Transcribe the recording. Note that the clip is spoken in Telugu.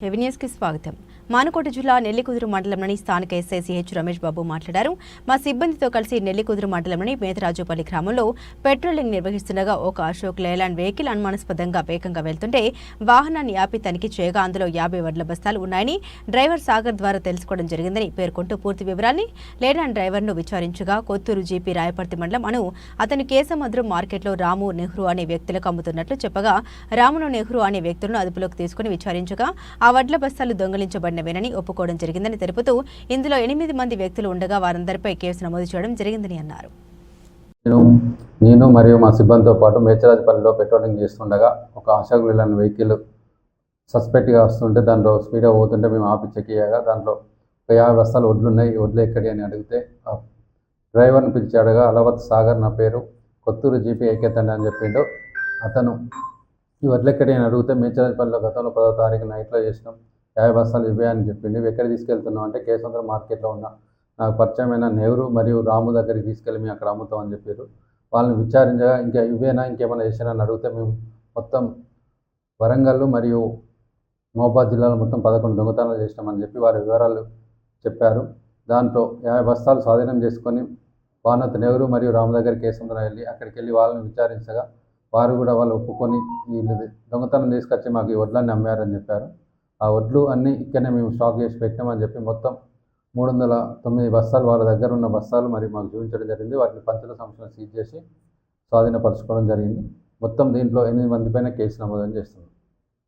కి స్వాగతం. మానుకోట జిల్లా నెల్లికుదురు మండలంలోని స్థానిక ఎస్ఐసి హెచ్ రమేష్ బాబు మాట్లాడారు. మా సిబ్బందితో కలిసి నెల్లికుదురు మండలంలోని మేతరాజుపల్లి గ్రామంలో పెట్రోలింగ్ నిర్వహిస్తుండగా ఒక అశోక్ లేలాండ్ వెహికల్ అనుమానాస్పదంగా వేగంగా వెళ్తుంటే వాహనాన్ని ఆపి తనిఖీ చేయగా అందులో యాభై వడ్ల బస్తాలు ఉన్నాయని డ్రైవర్ సాగర్ ద్వారా తెలుసుకోవడం జరిగిందని పేర్కొంటూ పూర్తి వివరాన్ని లేలాండ్ డ్రైవర్ను విచారించగా కొత్తూరు జీపీ రాయపర్తి మండలం అను అతను కేసముద్రం మార్కెట్లో రాము నెహ్రూ అనే వ్యక్తులకు అమ్ముతున్నట్లు చెప్పగా రామును నెహ్రూ అనే వ్యక్తులను అదుపులోకి తీసుకుని విచారించగా ఆ వడ్ల బస్తాలు దొంగిలించబడినవేనని ఒప్పుకోవడం జరిగిందని తెలుపుతూ ఇందులో ఎనిమిది మంది వ్యక్తులు ఉండగా వారందరిపై కేసు నమోదు చేయడం జరిగిందని అన్నారు. నేను నేను మరియు మా సిబ్బందితో పాటు మేచరాజపల్లిలో పెట్రోలింగ్ చేస్తుండగా ఒక అశోక్ లేలాండ్ వెహికల్ సస్పెక్ట్గా వస్తుంటే దాంట్లో స్పీడ్గా పోతుంటే మేము ఆపి చెక్ చేయగా దాంట్లో ఒక యాభై బస్తాలు వడ్లు ఉన్నాయి వడ్లు ఎక్కడి అని అడిగితే డ్రైవర్ని పిలిచి అడగా అలవత్ సాగర్ నా పేరు కొత్తూరు జీపీ ఐక్యతండి అని చెప్పిండు. అతను ఈ వడ్లు నేను అడిగితే మేచరాజపల్లిలో గతంలో పదో తారీఖు నైట్లో చేసినాం. యాభై బస్తాలు ఇవే అని చెప్పిండు ఎక్కడ తీసుకెళ్తున్నాం అంటే కేసంద్ర మార్కెట్లో ఉన్న. నాకు పరిచయమైన నెహ్రూ మరియు రాము దగ్గరికి తీసుకెళ్ళి మేము అక్కడ అమ్ముతాం అని చెప్పారు. వాళ్ళని విచారించగా ఇంకా ఇవేనా ఇంకేమైనా చేసినా అని అడిగితే మేము మొత్తం వరంగల్ మరియు మహబాద్ జిల్లాలో మొత్తం పదకొండు దొంగతనాలు చేసినామని చెప్పి వారి వివరాలు చెప్పారు. దాంట్లో యాభై బస్తాలు స్వాధీనం చేసుకొని వానత్ నెహ్రూ మరియు రాము దగ్గర కేసంద్ర వెళ్ళి అక్కడికి వెళ్ళి వాళ్ళని విచారించగా వారు కూడా వాళ్ళు ఒప్పుకొని వీళ్ళు దొంగతనం తీసుకొచ్చి మాకు ఈ వడ్లన్నీ అమ్మారని చెప్పారు. ఆ వడ్లు అన్నీ ఇక్కడనే మేము స్టాక్ చేసి పెట్టామని చెప్పి మొత్తం మూడు వందల తొమ్మిది బస్తాలు వాళ్ళ దగ్గర ఉన్న బస్తాలు మరి మాకు చూపించడం జరిగింది. వాటిని పంచల సంస్థను సీజ్ చేసి స్వాధీనపరచుకోవడం జరిగింది. మొత్తం దీంట్లో ఎనిమిది మంది పైన కేసు నమోదం చేస్తున్నాం.